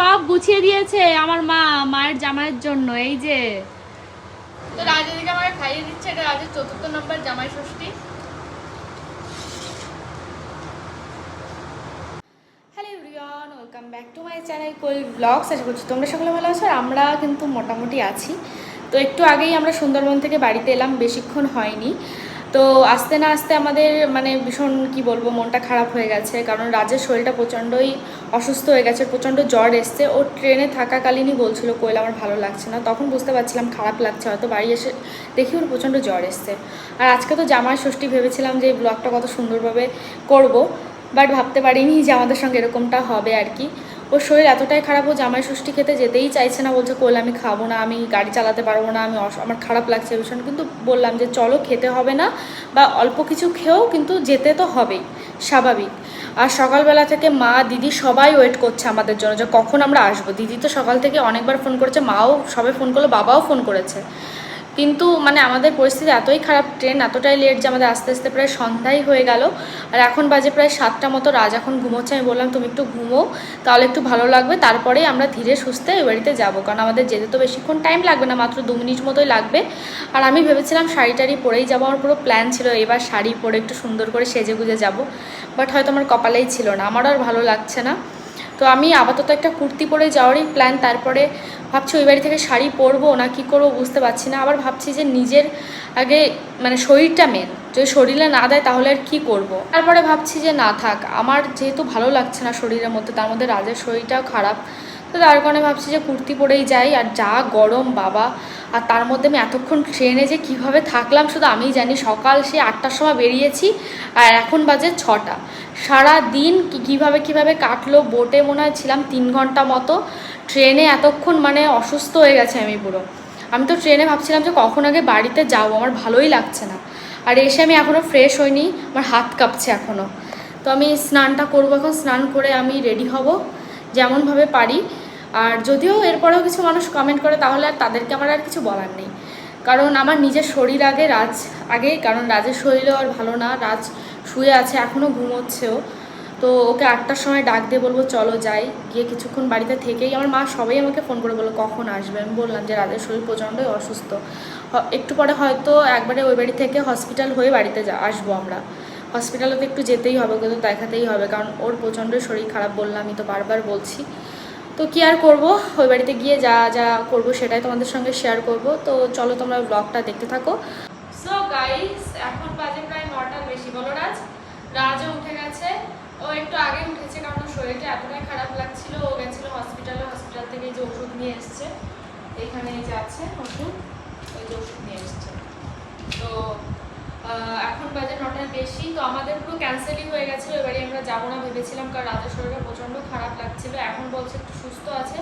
সব গুছিয়ে দিয়েছে আমার মা মায়ের জামাইয়ের জন্য এই যে। তো রাজদিকে আমাকে খাইয়ে দিচ্ছে এটা রাজের চতুর্থ number Jamai Shashthi. Hello everyone welcome back to my channel Kol blogs আশা করছি তোমরা সকলে ভালো আছো আর আমরা কিন্তু মোটামুটি আছি। তো একটু আগেই আমরা সুন্দরবন থেকে বাড়িতে এলাম বেশিক্ষণ হয়নি। তো আসতে না আসতে আমাদের মানে ভীষণ, কি বলব, মনটা খারাপ হয়ে গেছে। কারণ রাজের শরীরটা প্রচণ্ডই অসুস্থ হয়ে গেছে, প্রচণ্ড জ্বর এসছে। ও ট্রেনে থাকাকালীনই বলছিল, কোয়েল, আমার ভালো লাগছে না। তখন বুঝতে পারছিলাম খারাপ লাগছে, হয়তো বাড়ি এসে দেখি ওর প্রচণ্ড জ্বর এসছে। আর আজকে তো জামাই ষষ্ঠী ভেবেছিলাম যে এই ব্লগটা কত সুন্দরভাবে করব, বাট ভাবতে পারিনি যে আমাদের সঙ্গে এরকমটা হবে আর কি। ওর শরীর এতটাই খারাপ, ও জামাই ষষ্ঠী খেতে যেতেই চাইছে না, বলছে, কোল আমি খাব না, আমি গাড়ি চালাতে পারব না, আমি আমার খারাপ লাগছে ভীষণ কিন্তু বললাম যে, চলো, খেতে হবে না, বা অল্প কিছু খেয়েও কিন্তু যেতে তো হবেই, স্বাভাবিক। আর সকালবেলা থেকে মা, দিদি সবাই ওয়েট করছে আমাদের জন্য, যে কখন আমরা আসব। দিদি তো সকাল থেকে অনেকবার ফোন করেছে, মাও সবে ফোন করল, বাবাও ফোন করেছে। কিন্তু মানে আমাদের পরিস্থিতি এতই খারাপ ট্রেন এতটাই লেট যে আমাদের আস্তে আস্তে প্রায় সন্ধ্যাই হয়ে গেল। আর এখন বাজে প্রায় সাতটা মতো, রাজ এখন ঘুমোচ্ছে, আমি বললাম, তুমি একটু ঘুমো, তাহলে একটু ভালো লাগবে। তারপরেই আমরা ধীরে সুস্থে এই বাড়িতে যাব, কারণ আমাদের যেতে তো বেশিক্ষণ টাইম লাগবে না, মাত্র দু মিনিট মতোই লাগবে। আর আমি ভেবেছিলাম শাড়ি টাড়ি পরেই যাব, আমার পুরো প্ল্যান ছিল, এবার শাড়ি পরে একটু সুন্দর করে সেজে গুজে যাব। বাট হয়তো আমার কপালেই ছিল না, আমারও আর ভালো লাগছে না। তো আমি আপাতত একটা কুর্তি পরে যাওয়ারই প্ল্যান তারপরে ভাবছি ওই বাড়ি থেকে শাড়ি পরবো না কি করব বুঝতে পারছি না আবার ভাবছি যে নিজের আগে মানে শরীরটা মেন যদি শরীরে না দেয় তাহলে আর কী করব। তারপরে ভাবছি যে না থাক, আমার যেহেতু ভালো লাগছে না শরীরের মধ্যে, তার মধ্যে রাজের শরীরটাও খারাপ তো তার কারণে ভাবছি যে কুর্তি পরেই যাই, আর যা গরম, বাবা। আর তার মধ্যে আমি এতক্ষণ ট্রেনে যে কীভাবে থাকলাম শুধু আমিই জানি। সকাল সে আটটার সময় বেরিয়েছি, আর এখন বাজে ছটা। সারা দিন কীভাবে কীভাবে কাটলো বোটে মনে হয় ছিলাম তিন ঘণ্টা মতো। ট্রেনে এতক্ষণ মানে অসুস্থ হয়ে গেছে আমি পুরো। আমি তো ট্রেনে ভাবছিলাম যে কখন আগে বাড়িতে যাব, আমার ভালোই লাগছে না। আর এসে আমি এখনও ফ্রেশ হইনি, আমার হাত কাঁপছে এখনও তো আমি স্নানটা করব এখন, স্নান করে আমি রেডি হব, যেমনভাবে পারি। আর যদিও এরপরেও কিছু মানুষ কমেন্ট করে, তাহলে আর তাদেরকে আমার আর কিছু বলার নেই। কারণ আমার নিজের শরীর আগে রাজ আগে কারণ রাজের শরীরও আর ভালো না, রাজ শুয়ে আছে এখনও ঘুমোচ্ছেও। তো ওকে আটটার সময় ডাক দিয়ে বলব, চলো যাই। গিয়ে কিছুক্ষণ বাড়িতে থেকেই আমার মা সবাই আমাকে ফোন করে বলল, কখন আসবে? আমি বললাম যে, রাজের শরীর প্রচণ্ডই অসুস্থ। একটু পরে হয়তো একবারে ওই বাড়ি থেকে হসপিটাল হয়ে বাড়িতে যা, আসব আমরা। হসপিটালে তো একটু যেতেই হবে, ওকে তো দেখাতেই হবে, কারণ ওর প্রচণ্ড শরীর খারাপ বললাম, আমি তো বারবার বলছি। তো কি আর করব? ওই বাড়িতে গিয়ে যা যা করব সেটাই তোমাদের সঙ্গে শেয়ার করব। তো চলো তোমরা ব্লগটা দেখতে থাকো। সো গাইস এখন বাজে প্রায় নটার বেশি, বলো রাজ? রাজও উঠে গেছে। ও একটু আগে উঠেছে কারণ শরীরটা এতটাই খারাপ লাগছিল। ও গেছিল হসপিটালে হসপিটাল থেকে যে ওষুধ নিয়ে এসছে। এখানে এই যে আছে ওষুধ। ওই যে ওষুধ নিয়ে এসছে। তো এখন বাজে নটার বেশি তো আমাদের পুরো ক্যান্সেলই হয়ে গেছিল এবারে আমরা যাব না ভেবেছিলাম কারণ রাজের শরীরটা প্রচণ্ড খারাপ লাগছিল এখন বলছে একটু সুস্থ আছে।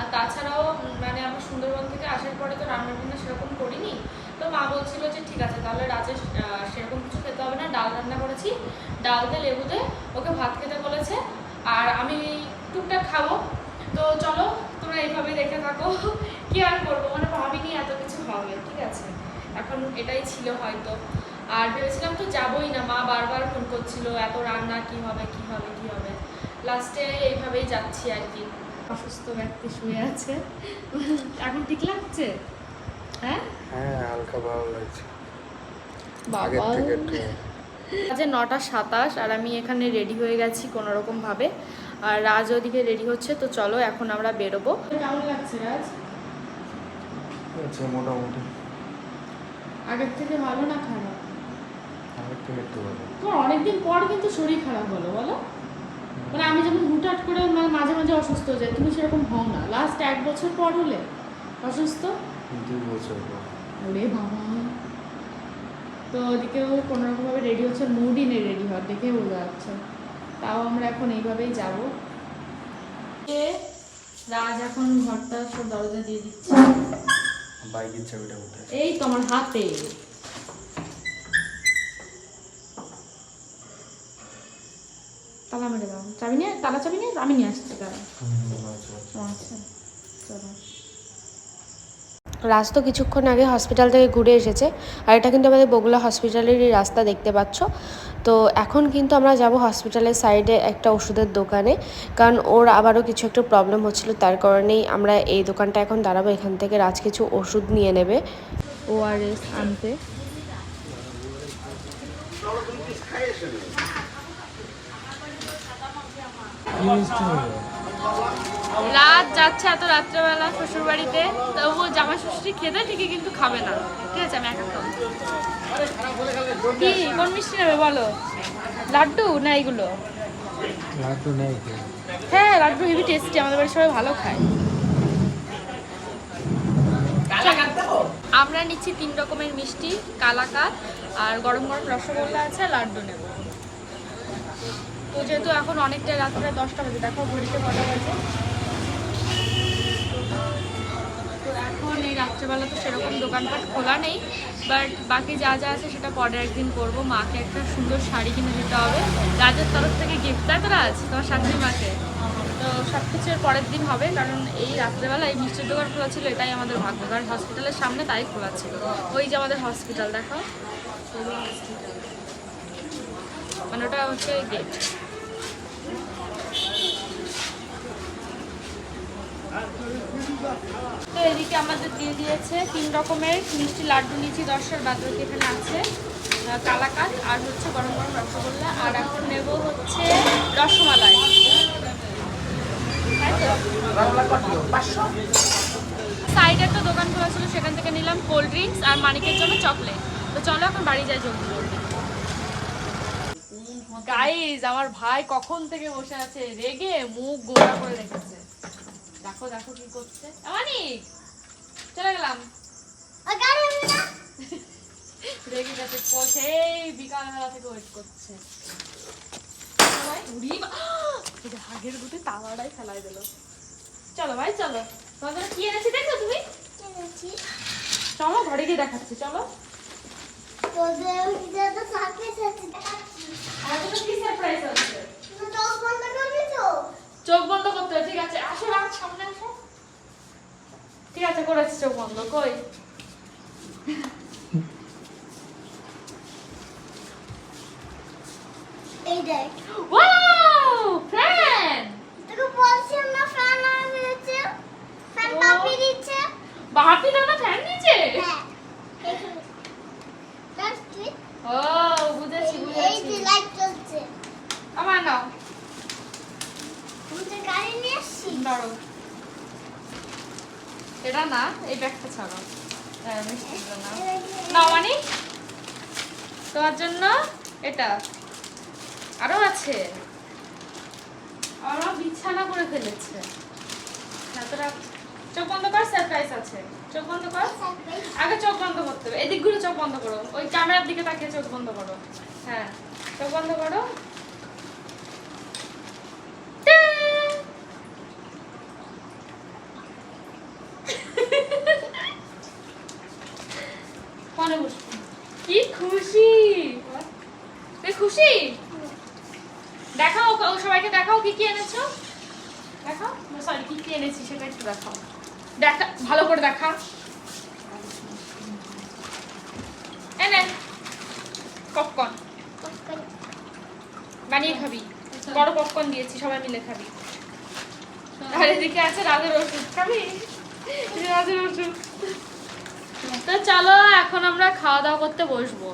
আর তাছাড়াও মানে আমরা সুন্দরবন থেকে আসার পরে তো রান্না বান্না সেরকম করিনি তো মা বলছিল যে ঠিক আছে তাহলে আহ, সেরকম কিছু খেতে হবে না ডাল রান্না করেছি ডাল দিয়ে লেবু দিয়ে ওকে ভাত খেতে বলেছে আর আমি টুকটাক খাব। তো চলো তোমরা এইভাবে দেখে থাকো কি আর করব মানে ভাবিনি এত কিছু হবে ঠিক আছে। এখন এটাই ছিল হয়তো। আর ভেবেছিলাম তো যাবোই না মা বারবার ফোন করছিল এত রান্না কি হবে কি হবে কি হবে। লাস্টে এইভাবেই যাচ্ছি আর কি। অসুস্থ ব্যক্তি শুয়ে আছে। এখন ঠিক লাগছে? হ্যাঁ? হ্যাঁ হালকা ভালো লাগছে। বাবা। আজ নটা সাতাশ আর আমি এখানে রেডি হয়ে গেছি কোনো রকম ভাবে আর রাজ ওদিকে রেডি হচ্ছে তো চলো এখন আমরা বেরোবো। কেমন লাগছে রাজ? আচ্ছা মোটামুটি। আগের থেকে ভালো না খারাপ? তোমার অনেকদিন পর কিন্তু শরীর খারাপ হলো বলো। মানে আমি যেমন হুটহাট করে মা- মাঝে মাঝে অসুস্থ হয়ে যাই তুমি সেরকম হও না। লাস্ট এক বছর পর হলে অসুস্থ? দুই বছর পর। ওরে বাবা। তো ওদিকেও কোনো রকমভাবে রেডি হচ্ছে মুডই নেই রেডি হওয়ার দেখে বোঝা যাচ্ছে। তাও আমরা এখন এইভাবেই যাব। রাজ এখন ঘরটা সব দরজা দিয়ে দিচ্ছে। বাইকের চাবিটা কোথায়? এই তোমার হাতে। তালা মেরে দাও। চাবি নিয়ে তালা চাবি নিয়ে আমি নিয়ে আসছি তারা আচ্ছা আচ্ছা। আচ্ছা। চলো। রাজ তো কিছুক্ষণ আগে হসপিটাল থেকে ঘুরে এসেছে আর এটা কিন্তু আমাদের বগুলা হসপিটালেরই রাস্তা দেখতে পাচ্ছ। তো এখন কিন্তু আমরা যাব হসপিটালের সাইডে একটা ওষুধের দোকানে কারণ ওর আবারও কিছু একটা প্রবলেম হচ্ছিল তার কারণেই আমরা এই দোকানটা এখন দাঁড়াবো এখান থেকে রাজ কিছু ওষুধ নিয়ে নেবে। ওআরএস আনতে। রাত যাচ্ছে এত রাত্রেবেলা শ্বশুর বাড়িতে তবু জামাই ষষ্ঠী খেতে ঠিকই কিন্তু খাবে না। ঠিক আছে আমি একা খাব। কি কোন মিষ্টি নেবে বলো? লাড্ডু না এগুলো? লাড্ডু নেই হ্যাঁ লাড্ডু হেভি টেস্টি আমাদের বাড়ির সবাই ভালো খায়। আমরা নিচ্ছি তিন রকমের মিষ্টি কালাকাত আর গরম গরম রসগোল্লা আছে লাড্ডু নেব। তো যেহেতু এখন অনেকটা রাত্রে দশটা বাজে, দেখো ঘড়িতে কটা বাজে। তো এখন এই রাত্রেবেলা তো সেরকম দোকানপাট খোলা নেই বাট বাকি যা যা আছে সেটা পরে একদিন করব। মাকে একটা সুন্দর শাড়ি কিনে দিতে হবে। রাজের তরফ থেকে গিফট তাই তো তোমার শাশুড়ি মাকে। তো সব কিছুর পরের দিন হবে, কারণ এই রাত্রেবেলা এই মিষ্টির দোকান খোলা ছিল, এটাই আমাদের ভাগ্য। কারণ হসপিটালের সামনে তাই খোলা ছিল। ওই যে আমাদের হসপিটাল দেখো। মানে ওটা হচ্ছে গেট তো এদিকে আমাদের দিয়ে দিয়েছে তিন রকমের মিষ্টি লাড্ডু নিয়েছি দশটার বাদ বাকি এখানে আছে? কালাকাঁদ আর হচ্ছে গরম গরম রসগোল্লা, আর এখন নেব হচ্ছে রসমালাই। তাই তো? সাইডে একটা দোকান খোলা ছিল, সেখান থেকে নিলাম কোল্ড ড্রিঙ্কস আর মানিকের জন্য চকলেট। তো চলো এখন বাড়ি যাই জলদি জলদি গাইজ আমার ভাই কখন থেকে বসে আছে? রেগে মুখ গোড়া করে রেখেছে। দেখো দেখো কি করছে। মানিক চলে গেলাম। গেছে প- সেই বিকালবেলা থেকে ওয়েট করছে। হাগের গুটে তাওয়াটাই ফেলাই দিল। চলো ভাই চলো। তোমার জন্য কি এনেছি দেখো তুমি? চলো ঘরে গিয়ে দেখাচ্ছি চলো। সারপ্রাইজ আছে চোখ বন্ধ করতে হবে ঠিক আছে? আসো রাত সামনে আসো। ঠিক আছে করেছি চোখ বন্ধ কই? এই দেখ। ওয়াও ফ্যান তোকে বলছিলাম না ফ্যান হয়েছে। ফ্যান ও। দিচ্ছে। বাপি দাদা ফ্যান নিচে হ্যাঁ. ও বুঝেছি এই বুঝেছি। যে লাইট আমার নাও। হ্যাঁ তোমার জন্য এটা। আরও আছে। আমার বিছানা করে ফেলেছে। চোখ বন্ধ কর সারপ্রাইজ আছে। চোখ বন্ধ কর। আগে চোখ বন্ধ করতে হবে। এদিক ঘুরে চোখ বন্ধ করো। ওই ক্যামেরার দিকে তাকিয়ে চোখ বন্ধ করো। হ্যাঁ চোখ বন্ধ করো। মনে বসো কি খুশি! তুই খুশি? দেখাও ও সবাইকে দেখাও কি কি এনেছো। দেখাও। সরি কি কি এনেছি সেটা একটু দেখাও। দেখা ভালো করে দেখা। এনে পপকর্ন বানিয়ে খাবি। বড় পপকর্ন দিয়েছি সবাই মিলে খাবি। আর এদিকে আছে রাজের ওষুধ খাবি? রাজের ওষুধ তো চলো এখন আমরা খাওয়া দাওয়া করতে বসবো।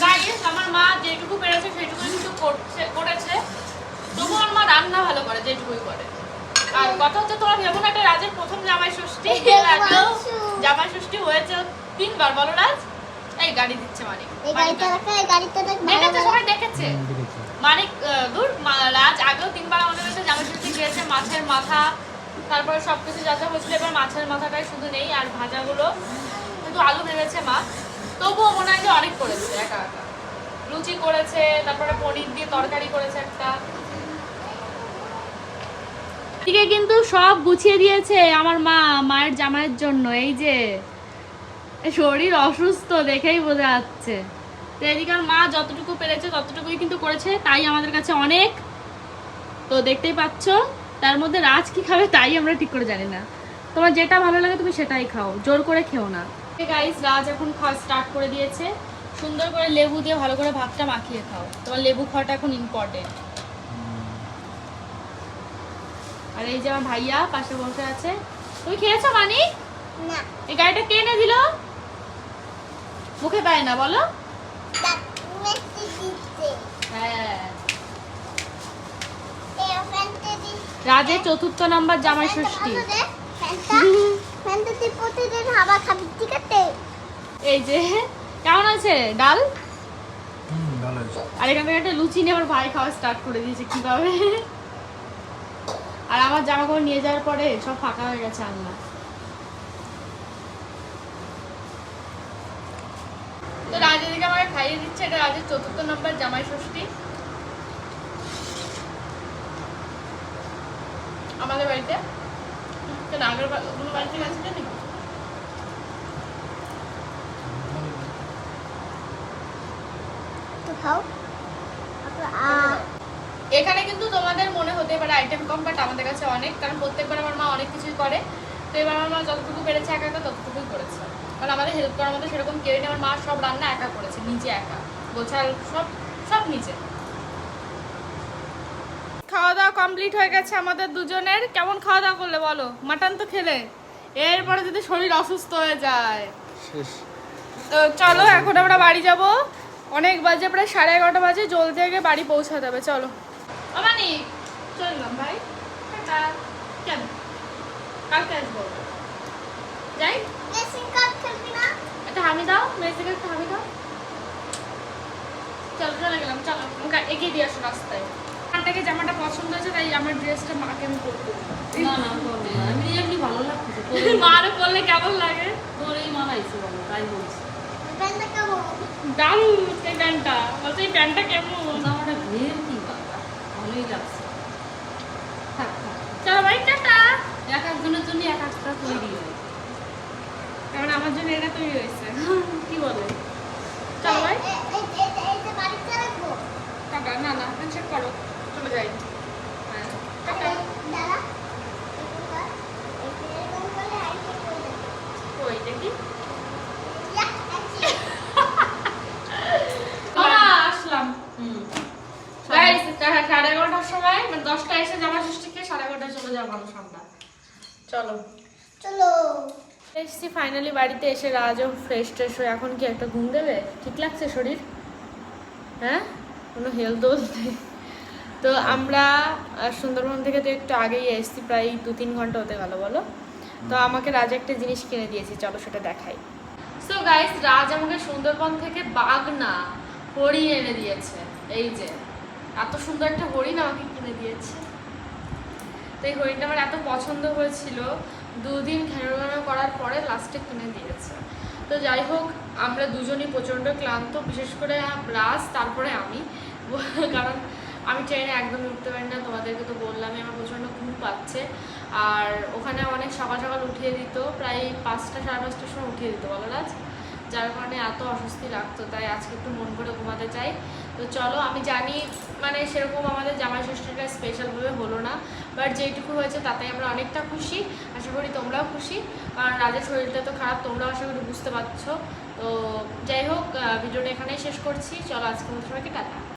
গাইস আমার মা যেটুকু পেরেছে সেটুকু কিন্তু করছে করেছে। তবু আমার মা রান্না ভালো করে যেটুকুই করে। আর কথা হচ্ছে তোমার ভেবো না এটা রাজের প্রথম জামাই ষষ্ঠী। জামাই ষষ্ঠী হয়েছে তিনবার বলো রাজ? এই গাড়ি দিচ্ছে মানে। সবাই দেখেছে? মানে দূর মা- রাজ আগেও তিনবার আমাদের কাছে জামা ষষ্ঠী গিয়েছে মাছের মাথা তারপরে সব কিছু যা যা হয়েছিল এবার মাছের মাথাটাই শুধু নেই আর ভাজাগুলো কিন্তু আলু ভেবেছে মা। তবুও মনে হয় যে অনেক করেছে, একা একা। লুচি করেছে, তারপরে পনির দিয়ে তরকারি করেছে একটা। এদিকে কিন্তু সব গুছিয়ে দিয়েছে আমার মা মায়ের জামাইয়ের জন্য। এই যে শরীর অসুস্থ দেখেই বোঝা যাচ্ছে। তো মা যতটুকু পেরেছে ততটুকুই কিন্তু করেছে, তাই আমাদের কাছে অনেক। তো দেখতেই পাচ্ছ, তার মধ্যে রাজ কি খাবে তাই আমরা ঠিক করে জানি না। তোমার যেটা ভালো লাগে তুমি সেটাই খাও, জোর করে খেও না। গাইস রাজ এখন খাওয়া স্টার্ট করে দিয়েছে। সুন্দর করে লেবু দিয়ে ভালো করে ভাতটা মাখিয়ে খাও। তোমার লেবু খাওয়াটা এখন ইম্পর্টেন্ট আর এই যে আমার ভাইয়া পাশে বসে আছে। তুমি খেয়েছো মানি? না। এই গাড়িটা কে এনে দিল? মুখে পায় না বলো। হ্যাঁ। রাজের চতুর্থ নাম্বার জামাই ষষ্ঠী। ফ্যানটা তুই প্রতিদিন হাওয়া খাবি ঠিক আছে? এই যে কেমন আছে? ডাল? আর এখান থেকে একটা লুচি নিয়ে আমার ভাই খাওয়া স্টার্ট করে দিয়েছে কীভাবে? আর আমার জামা কাপড় নিয়ে যাওয়ার পরে সব ফাঁকা হয়ে গেছে আল্লাহ তো রাজ আমাকে খাইয়ে দিচ্ছে এটা রাজের চতুর্থ নম্বর জামাই ষষ্ঠী। আমাদের বাড়িতে? আগের কোনো বাড়িতে এখানে কিন্তু তোমাদের মনে হতে পারে আইটেম কম বাট আমাদের কাছে অনেক কারণ প্রত্যেকবার আমার মা অনেক কিছুই করে। তো এবার আমার মা যতটুকু পেরেছে একা একা ততটুকুই করেছে। কারণ আমাদের হেল্প করার মধ্যে সেরকম কেউ নেই আমার মা সব রান্না একা করেছে নিজে একা। গোছাল সব সব নিজে। খাওয়া দাওয়া কমপ্লিট হয়ে গেছে আমাদের দুজনের। কেমন খাওয়া দাওয়া করলে বলো? মাটন তো খেলে। এরপরে যদি শরীর অসুস্থ হয়ে যায়। তো চলো এখন আমরা বাড়ি যাব। অনেক বাজে প্রায় সাড়ে এগারোটা বাজে। জলদি আগে বাড়ি পৌঁছাতে হবে চলো। আমানি চললাম ভাই। কেন? কালকে আসব। যাই। একটা হামি দাও মেয়ে থেকে হামি দাও। চলো চলে গেলাম চলো। এগিয়ে দিয়ে আসো রাস্তায়। আমারটাকে জামাটা পছন্দ হয়েছে তাই আমার ড্রেসটা মাকে আমি পরবো না না আমি এমনি ভালো লাগছে মারও পরলে কেমন লাগে? তোর এই মানাইছে বলো তাই বলছি। দারুণ এই প্যান্টটা। বলছে এই প্যান্টটা কেমন? জামাটা ঘের কি বাবা ভালোই লাগছে। থাক থাক। চলো ভাই টাটা। এক একজনের জন্য এক একটা তৈরি হয়। কারণ আমার জন্য এটা তৈরি হয়েছে। কি বলে? চলো ভাই। না না করো। যাই। হ্যাঁ হুম। গাইস সাড়ে এগারোটার সময় মানে দশটা এসে জামা ষষ্ঠী খেয়ে সাড়ে এগারোটায় চলে যাব মানুষ আমরা চলো। চলো। এসছি ফাইনালি বাড়িতে এসে রাজও ফ্রেশ ট্রেশ হয়ে এখন কি একটা ঘুম দেবে? ঠিক লাগছে শরীর? হ্যাঁ? কোনো হেলথ নেই। তো আমরা সুন্দরবন থেকে তো একটু আগেই এসেছি প্রায় দু তিন ঘণ্টা হতে গেল বলো? তো আমাকে রাজ একটা জিনিস কিনে দিয়েছি চলো সেটা দেখাই। সো গাইস রাজ আমাকে সুন্দরবন থেকে বাঘ না হরিণ এনে দিয়েছে এই যে। এত সুন্দর একটা হরিণ আমাকে কিনে দিয়েছে। তো এই হরিণটা আমার এত পছন্দ হয়েছিল দুদিন ঘেরানো করার পরে লাস্টে কিনে দিয়েছে। তো যাই হোক আমরা দুজনই প্রচণ্ড ক্লান্ত বিশেষ করে রাজ তারপরে আমি কারণ আমি ট্রেনে একদমই উঠতে পারি না, তোমাদেরকে তো বললামই, আমার প্রচণ্ড ঘুম পাচ্ছে। আর ওখানে অনেক সকাল সকাল উঠিয়ে দিত, প্রায় পাঁচটা, সাড়ে পাঁচটার সময় উঠিয়ে দিত, বলো রাজ যার কারণে এত অস্বস্তি লাগতো, তাই আজকে একটু মন করে ঘুমাতে চাই। তো চলো, আমি জানি মানে সেরকম আমাদের জামাই ষষ্ঠীটা স্পেশালভাবে হলো না বাট যেইটুকু হয়েছে তাতে আমরা অনেকটা খুশি, আশা করি তোমরাও খুশি। কারণ রাজের শরীরটা তো খারাপ, তোমরাও আশা করি বুঝতে পারছ। তো যাই হোক ভিডিওটা এখানেই শেষ করছি, চলো আজকে মতো সবাইকে টাটা।